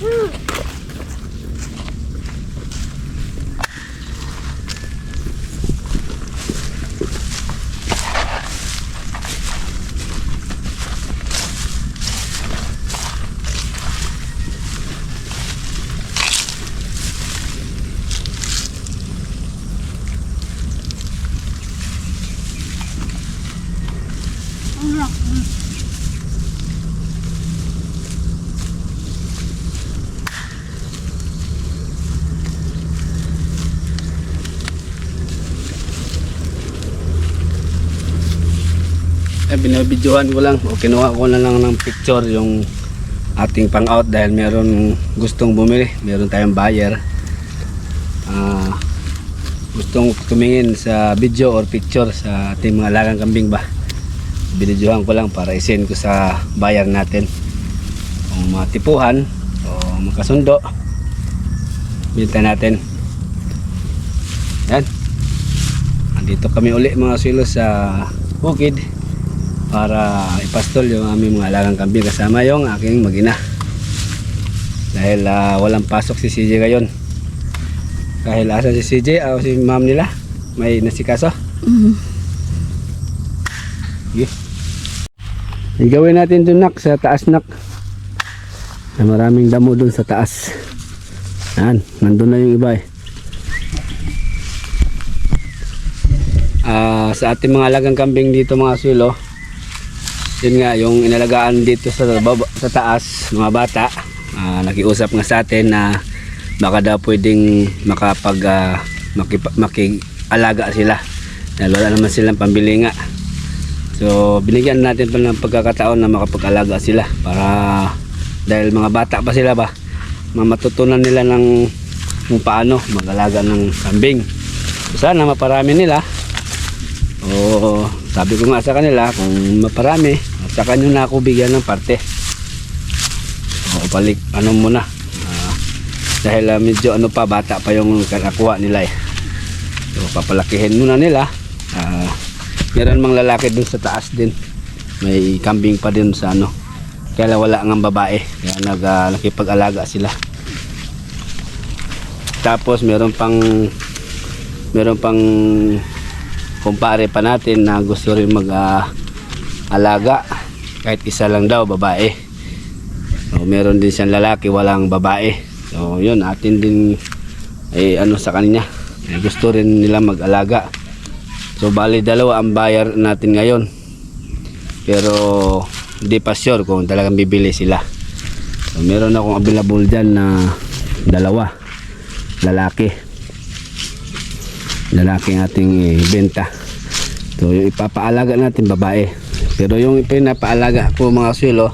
Woo. Eh, binabidyohan ko lang. O kinuha ko na lang ng picture yung ating pang out dahil meron gustong bumili. Meron tayong buyer. Ah, gustong tumingin sa video or picture sa ating mga lagang kambing ba? Binidyohan ko lang para isend ko sa buyer natin. Kung matipuhan o makasundo binta natin. Yan. Andito kami uli mga silo sa bukid para ipastol yung aming mga alagang kambing kasama yung aking magina. Dahil ah, walang pasok si CJ ngayon. Dahil asa si CJ o si ma'am nila may nasikaso. Sige. Igawin natin dun nak sa taas nak. May maraming damo dun sa taas. Yan nandun na yung iba eh. Ah, sa ating mga alagang kambing dito mga sulo yun nga yung inalagaan dito sa baba, sa taas mga bata ah, nakiusap nga sa atin na baka daw pwedeng makapag ah, makip- makig-alaga sila. Dahil wala naman silang pambili nga. So binigyan natin pa ng pagkakataon na makapag-alaga sila para dahil mga bata pa sila ba ma- matutunan nila ng kung paano mag-alaga ng kambing. So, sana maparami nila. Oo, sabi ko nga sa kanila kung maparami, sa kanyo na ako bigyan ng parte. Oo, balik ano muna. Ah, dahil ah, medyo ano pa bata pa yung kanakuha nila eh. So papalakihin muna nila. Ah, meron mang lalaki dun sa taas din. May kambing pa din sa ano. Kaya wala nga babae. Kaya nag, ah, nakipag-alaga sila. Tapos meron pang meron pang kumpare pa natin na gusto rin mag ah, alaga kahit isa lang daw babae. So, meron din siyang lalaki walang babae. So yun atin din ay ano sa kanya. Ay gusto rin nila mag alaga so bali dalawa ang buyer natin ngayon. Pero hindi pa sure kung talagang bibili sila. So meron akong available dyan na dalawa. Lalaki. Lalaki ating eh, benta. So yung ipapaalaga natin babae pero yung pinapaalaga ko mga swilo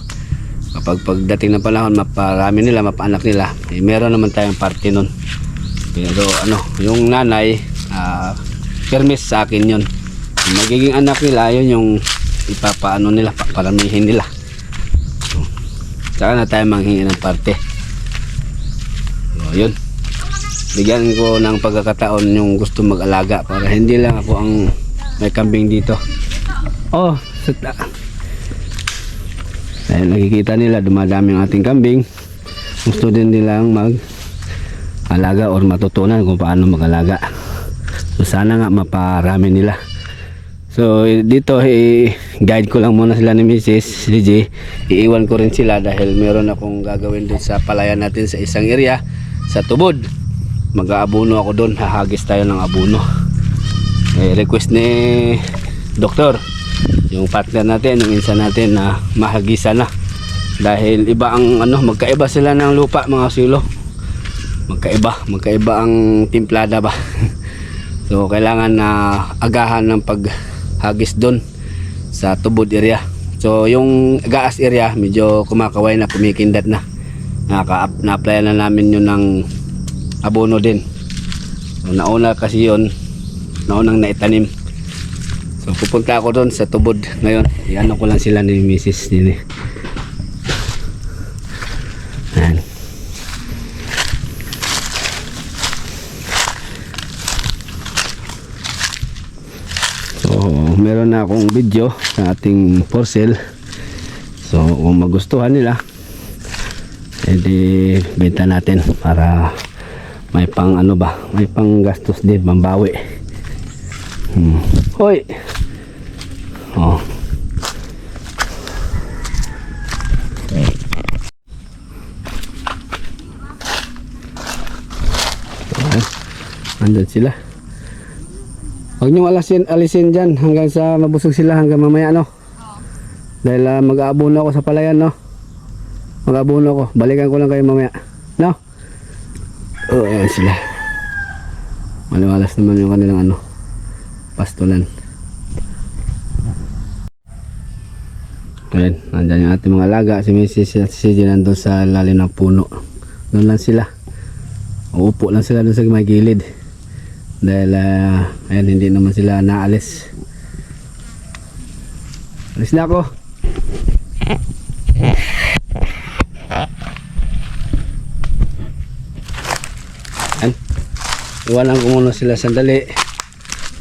kapag pagdating ng panahon maparami nila mapaanak nila eh, meron naman tayong parte nun. Pero ano yung nanay ah, permis sa akin yun. Magiging anak nila yun yung ipapaano nila paparamihin nila. So, saka na tayo manghingi ng parte. So yun. Bigyan ko ng pagkakataon yung gusto mag-alaga para hindi lang ako ang may kambing dito. Oh sata dahil nakikita nila dumadami ang ating kambing. Gusto din nilang mag alaga or matutunan kung paano mag-alaga. So sana nga maparami nila. So eh, dito eh, guide ko lang muna sila ni Mrs. DJ iiwan ko rin sila dahil meron akong gagawin doon sa palayan natin sa isang area sa tubod. Mag-aabuno ako doon hahagis tayo ng abuno. Eh, request ni doktor yung partner natin yung insan natin na mahagisa na. Dahil iba ang ano magkaiba sila ng lupa mga silo. Magkaiba magkaiba ang timplada ba? So kailangan na agahan ng paghagis doon sa tubod area. So yung gaas area medyo kumakaway na kumikindat na. Naka, na-apply na namin yun ng abono din. So, nauna kasi yun. Naunang naitanim so pupunta ako doon sa tubod ngayon iano ko lang sila ni Mrs. eh Ayan. so meron na akong video sa ating for sale so kung magustuhan nila edi benta natin para may pang ano ba may pang gastos din mambawi hmm. hoy oh. Andun sila. Huwag niyong alisin, alisin dyan hanggang sa mabusog sila hanggang mamaya no. Dahil ah, mag-aabono ako sa palayan no. Mag-aabono ako. Balikan ko lang kayo mamaya. No? Oo, oh, ayan sila. Maliwalas naman yung kanilang ano. Pastulan. Ayan, nandyan yung ating mga alaga. Si Mrs. at si nandun sa lalim ng puno. Doon lang sila. Uupo lang sila doon sa may gilid. Dahil ah, ayan, hindi naman sila naalis. Alis na ako. Ayan. Iwanan ko muna sila sandali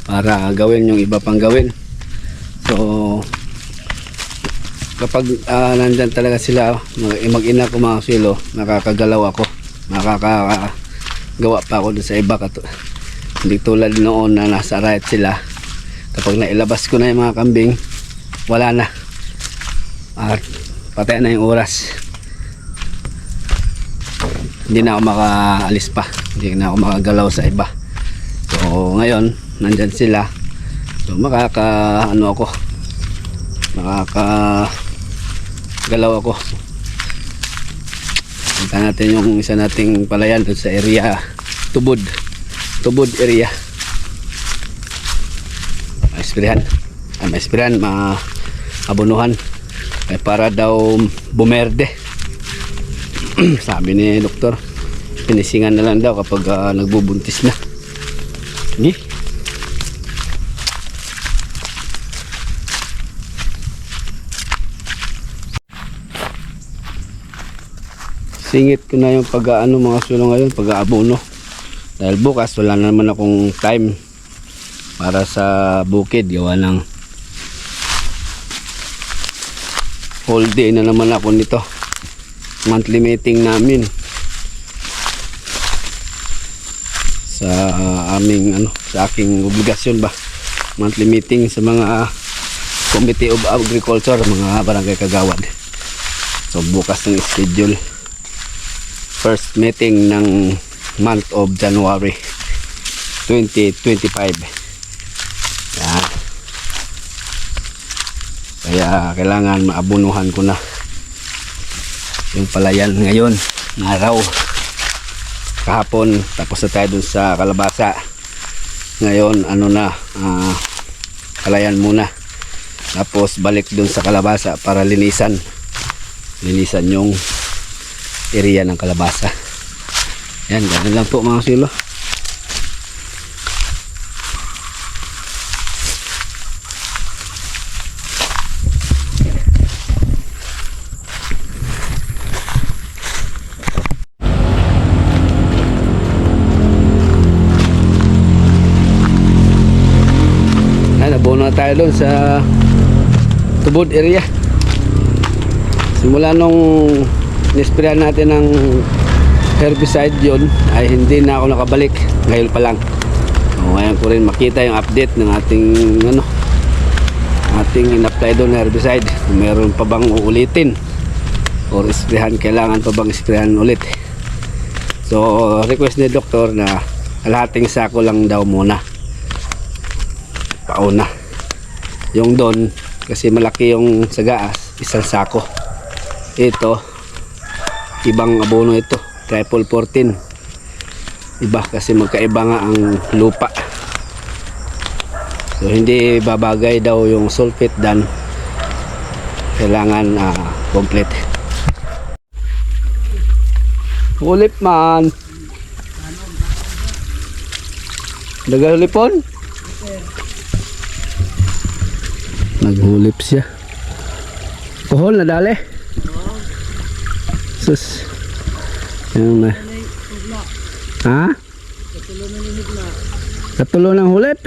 para gawin yung iba pang gawin. So, kapag ah, nandyan talaga sila, mag- mag-ina ko mga silo, nakakagalaw ako. Nakakagawa pa ako dun sa iba. Kato. Hindi tulad noon na nasa riot sila. Kapag nailabas ko na yung mga kambing, wala na. At patay na yung oras. Hindi na ako makaalis pa. Hindi na ako makagalaw sa iba. So ngayon, nandyan sila. So makaka ano ako. Makaka galaw ako. Punta natin yung isa nating palayan doon sa area Tubod. Tubod area. Maespirihan. Ah, maespirihan, ma abunuhan. Eh, para daw bumerde. Sabi ni doktor, pinisingan na lang daw kapag ah, nagbubuntis na. Hindi. Singit ko na yung pag-ano mga sulo ngayon, pag-aabono. Dahil bukas wala na naman akong time para sa bukid. Gawa ng whole day na naman ako nito. Monthly meeting namin. Sa ah, aming ano, sa aking obligasyon ba. Monthly meeting sa mga ah, Committee of Agriculture, mga barangay kagawad. So bukas ng schedule first meeting ng month of January 2025 yan. Kaya kailangan maabunuhan ko na yung palayan ngayon na araw. Kahapon tapos na tayo dun sa kalabasa. Ngayon ano na ah, palayan muna. Tapos balik dun sa kalabasa para linisan. Linisan yung area ng kalabasa. Yan, ganun lang po mga silo. Nabuno na tayo sa Tubod area. Simula nung nisprayan natin ng herbicide yun ay hindi na ako nakabalik. Ngayon pa lang. O, ngayon ko rin makita yung update ng ating ano ating in-apply doon herbicide. Kung meron pa bang uulitin or isprayan kailangan pa bang isprayan ulit. So request ni doktor na kalahating sako lang daw muna. Pauna. Yung doon kasi malaki yung sagaas isang sako. Ito ibang abono ito triple 14 iba kasi magkaiba nga ang lupa. So hindi babagay daw yung sulfate dan kailangan ah, complete. Ulip man. Nagalipon naghulip siya. Kuhol na dali sus yan na ha katulo ng hulip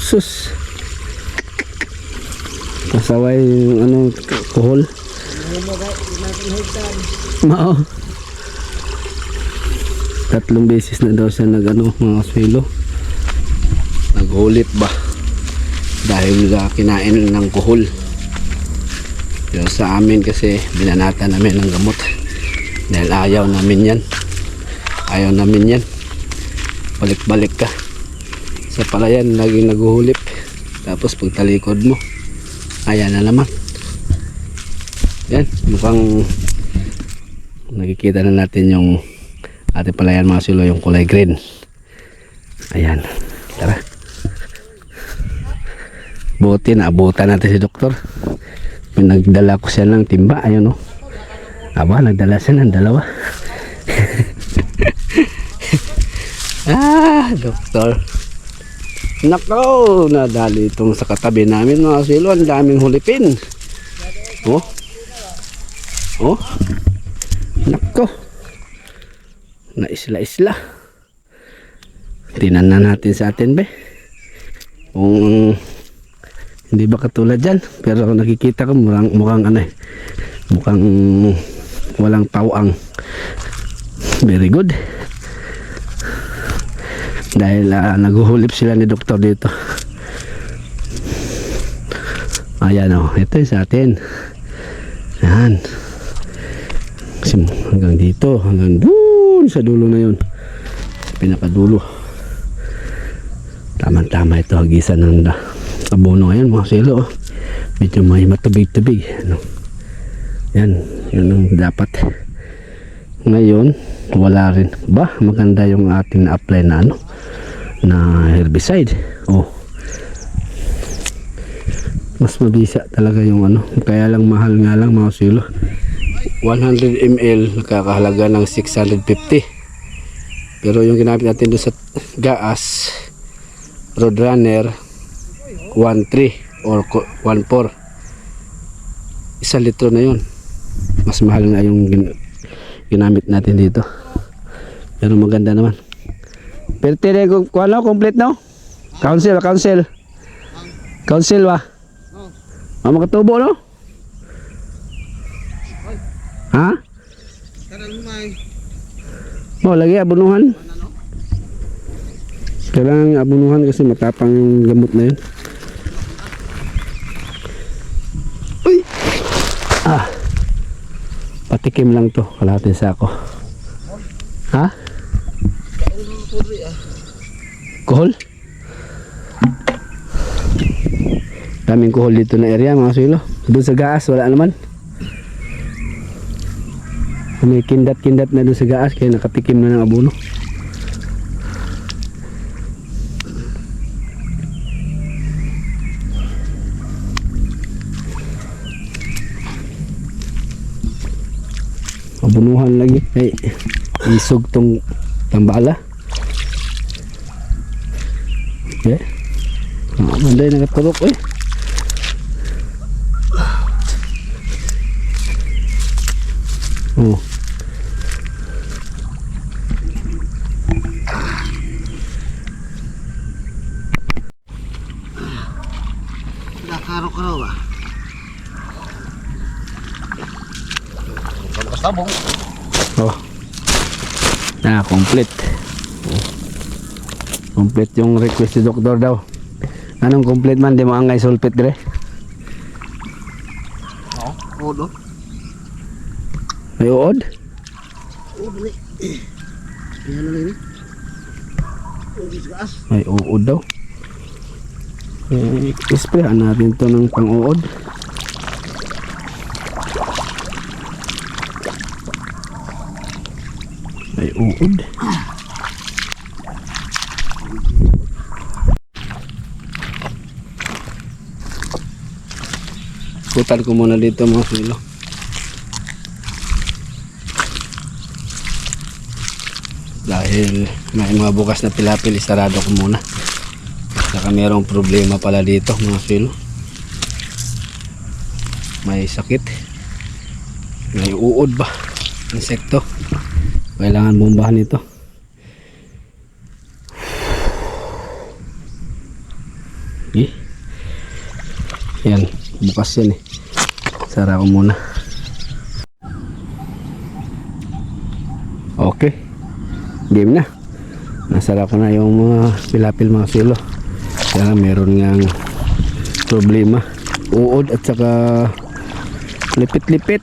sus kasaway yung ano kuhol Mao. Tatlong beses na daw siya nag ano, mga swelo. Naghulit ba? Dahil uh, kinain ng kuhol. Pero sa amin kasi binanata namin ng gamot. Dahil ayaw namin yan. Ayaw namin yan. Balik-balik ka. Sa palayan, laging naguhulip. Tapos pag talikod mo, ayan na naman. Yan, mukhang nakikita na natin yung ating palayan mga silo, yung kulay green. Ayan, tara. Buti na abutan natin si doktor. Pinagdala ko siya ng timba, ayun o. Aba, nagdala siya ng dalawa. ah, doktor. Nako, nadali itong sa katabi namin mga silo. Ang daming hulipin. Oh. Oh. Nako. Naisla-isla. Tinan na natin sa atin, be. Kung hindi ba katulad dyan. Pero nakikita ko mukhang, mukhang ano eh. Mukhang walang tawang. Very good. Dahil ah, naguhulip sila ni doktor dito. Ayan o. ito yung sa atin. Yan. Kasi hanggang dito. Hanggang doon sa dulo na yun. Pinakadulo. Tama-tama ito. Hagisan ng abono ngayon mga silo. oh. Medyo may matubig-tubig. Ano. Yan. Yun ang dapat. Ngayon, wala rin. Ba, maganda yung ating na-apply na ano na herbicide. Oh. Mas mabisa talaga yung ano. Kaya lang mahal nga lang mga silo. 100 ml nakakahalaga ng 650. Pero yung ginamit natin doon sa gas Roadrunner 1.3 or 1.4 isang litro na yun. Mas mahal nga yung gin- ginamit natin dito. Pero maganda naman. Pero tine ko ano complete no? Council council. Council ba? Ah makatubo no? Ha? Mo lagi abunuhan. Kailangan abunuhan kasi matapang yung gamot na yun ah. Patikim lang to. Kalahating sako ha? Kuhol daming kuhol dito na area mga silo doon sa gaas wala naman. May kindat kindat na doon sa gaas kaya nakatikim na ng abono abunuhan lagi ay isog tong tambala eh ah, manday nakatulok eh oh Nakaro-karo ba? Oh. Na, complete. Complete yung request ni doktor daw. Anong complete man, di mo angay sulpit dire? Oo. Odo. May uod? Gas. May uod daw. Eh, isprayan natin to ng pang-uod. May uod. Putan ko muna dito mga silo. Dahil may mga bukas na pilapil, isarado ko muna. Saka merong problema pala dito mga silo. May sakit. May uod ba? Insekto kailangan bombahan ito. Eh? Yan. Bukas yan eh. Sara ko muna. Okay. Game na. Nasara ko na yung mga pilapil mga silo kaya meron ngang problema. Uod at saka lipit-lipit.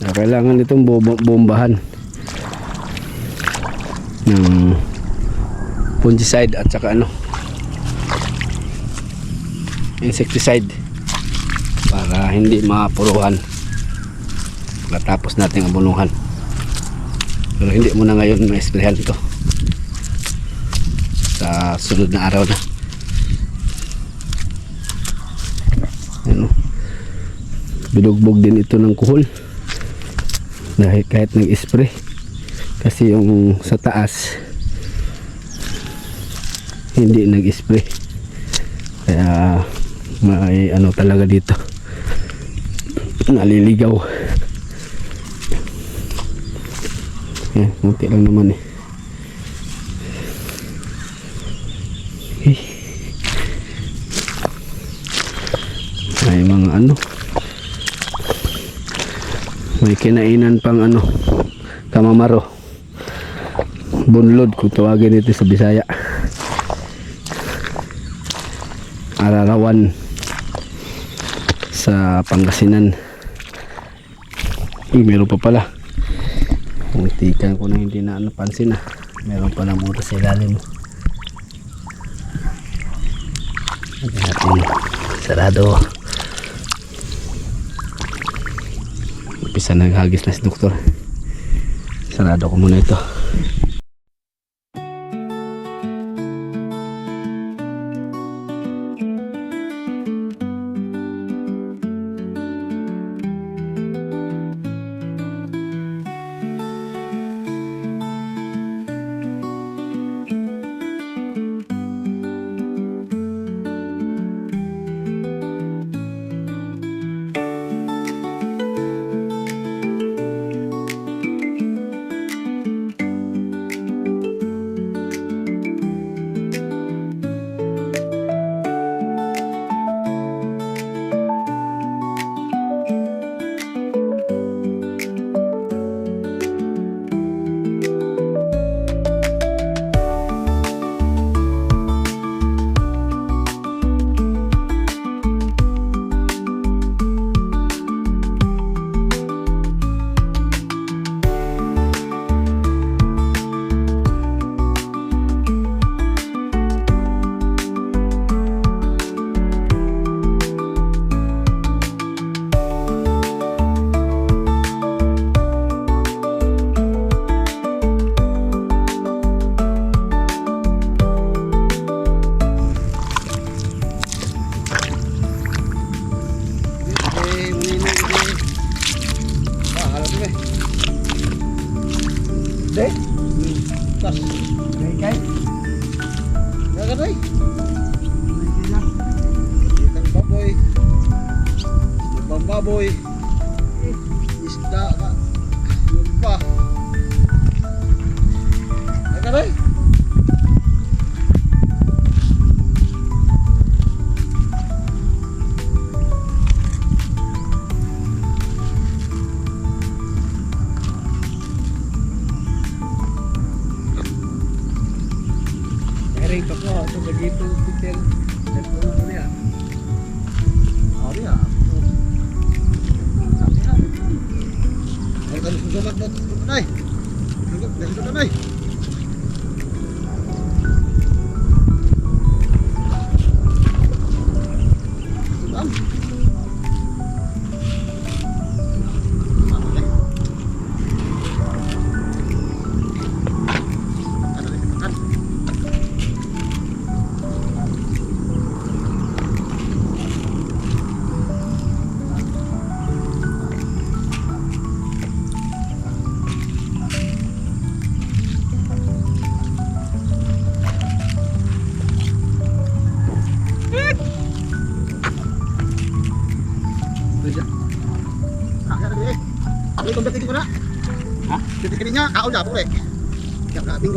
Kaya kailangan itong bom- bombahan ng fungicide at saka ano insecticide para hindi mapuruhan. Pagkatapos nating abunuhan pero hindi mo na ngayon ma-sprayhan ito. Sa sunod na araw na. Ano? Binugbog din ito ng kuhol dahil kahit nag-spray. Kasi yung sa taas hindi nag-spray. Kaya may ano talaga dito. Naliligaw. Eh, munti lang naman eh. Eh. may mga ano may kinainan pang ano kamamaro. Bunlod kung tawagin ito sa Bisaya. Ararawan sa Pangasinan. Uy, meron pa pala. Muntikan ko na hindi na ano pansin ah. Meron pa na muna sa ilalim. Natin sarado umpisa naghagis na si doktor. Sarado ko muna ito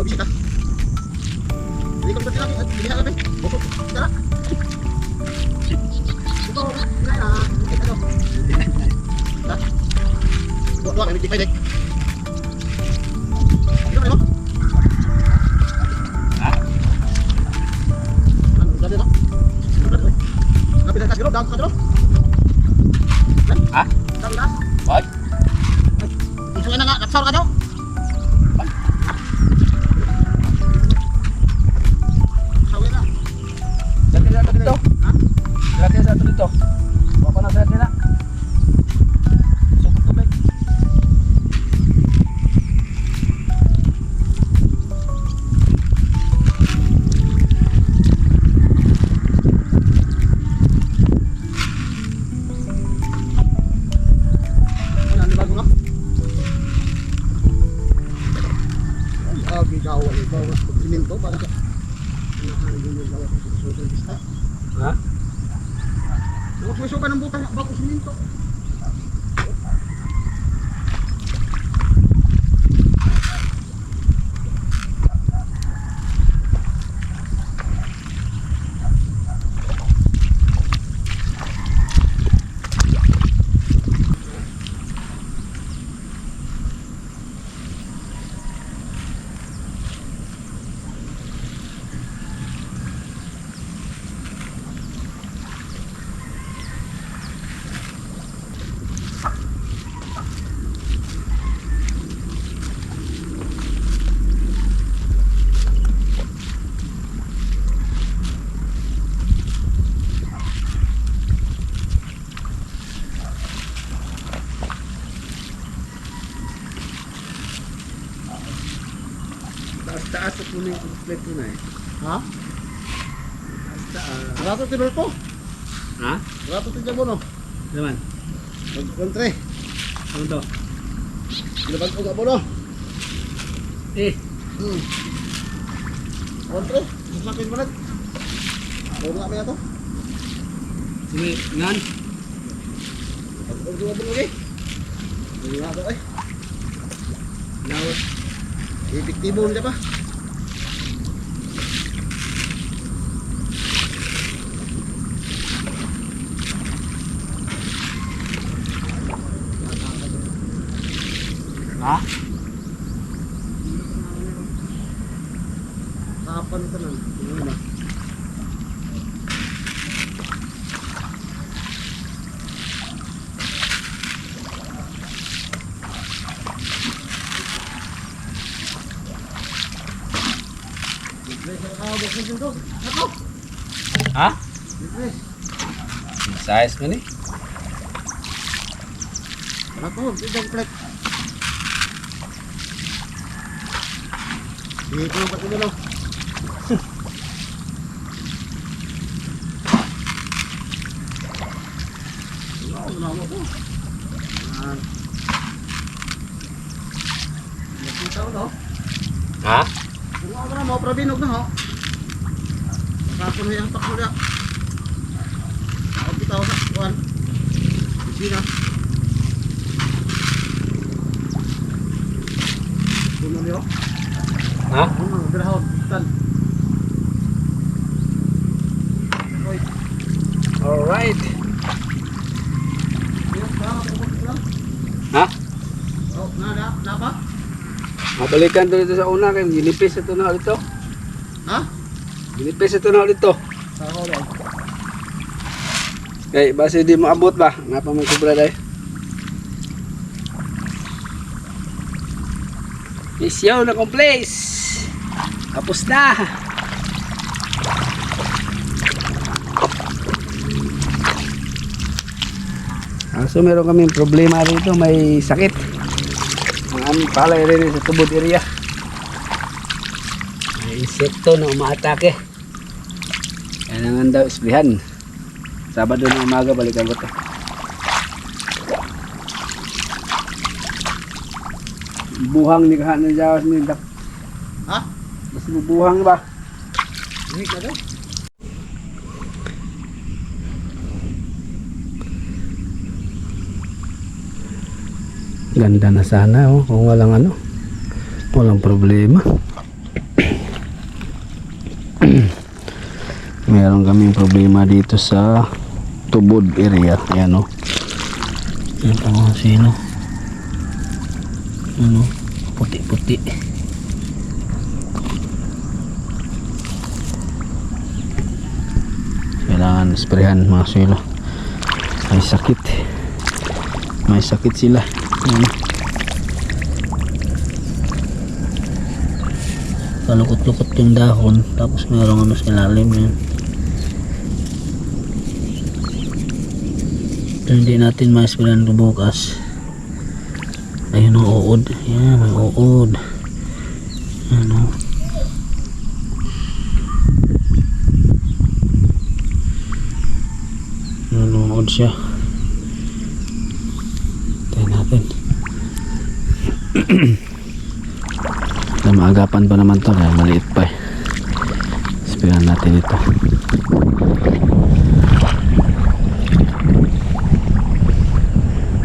bisita. Hindi kumpet namin, hindi na namin. Bukod. Tara. Ito, kaya na. Ano? Ha? Dua, dua. ba? May pwede. Ano yun? Ha? Ano, dali na. Dali, oy. Lapit na sa giro, down sa giro. Ha? Down. What? Isuin na nga, nagsar ka daw. Rato tinul ko. Ha? Rato tinul mo no. Naman. Magkontre. Ano to? Ilabag ko nga mo no. Eh. Hmm. Kontre. Sasakit mo lang. Puro nga ba ito? Sige, ngan. Pag-uwi mo lagi. Nga ito eh. Lawat. Epektibo nila ba? Ha? Kapan ito lang. Tingnan mo. Ha? Size mo ni? Ako, bidang plate. Dito lang pati mo Ano mo po? Ah. Nakita ko no? Ha? Kung ako na mo, prabinog na ho. Kako na yung na. Ako kita ko sa kuwan. Isina. Puno niyo? Ha? Puno, birahon. Oy, Alright. Ha? Oh, na, na, na ba? Mabalikan to dito sa una kay ginipis ito na dito. Ha? Ginipis ito na dito. Sa ako lang. Kay base di mo abot ba? Nga pa may kubra dai. Misyon na complete. Tapos na. Ah, so meron kaming problema rito, may sakit. Ang aming palay rin sa tubod area. Insekto na umaatake. Kailangan daw isplihan. Sabado na umaga balikan ko to. Buhang ni kahan ng jawas ni dak. Ha? Mas bubuhang ba? Hindi ka daw. Ganda na sana oh, kung walang ano. Walang problema. Meron kaming problema dito sa tubod area. Ayan oh. Yan mga sino. ano, puti-puti. Kailangan sprayan mga silo. May sakit. May sakit sila. Ano. Kalukot-lukot yung dahon tapos mayroong ano sa ilalim yun. Ito hindi natin ma-sprayan ito bukas. Ayun ang uod. Yan, may uod. Ano. Nanonood siya. Tayo natin. na maagapan pa naman to kaya maliit pa eh. Spiran natin ito.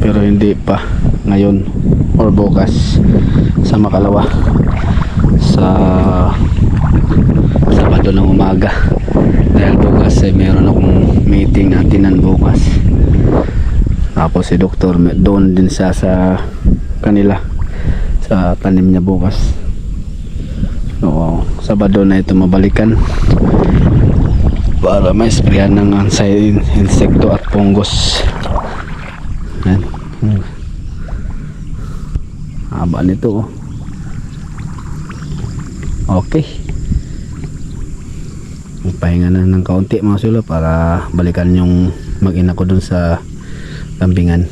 Pero hindi pa ngayon or bukas sa makalawa sa Sabado ng umaga. Dahil bukas eh, meron akong meeting natin bukas. Tapos si doktor doon din siya sa kanila sa tanim niya bukas. So Sabado na ito mabalikan para may sprayan ng anti insekto at fungus yan Hmm. Haba nito oh. okay. Magpahinga na ng kaunti mga sulo para balikan yung mag-ina ko dun sa kambingan.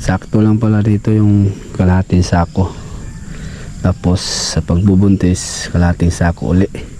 Sakto lang pala dito yung kalahating sako. Tapos sa pagbubuntis kalahating sako uli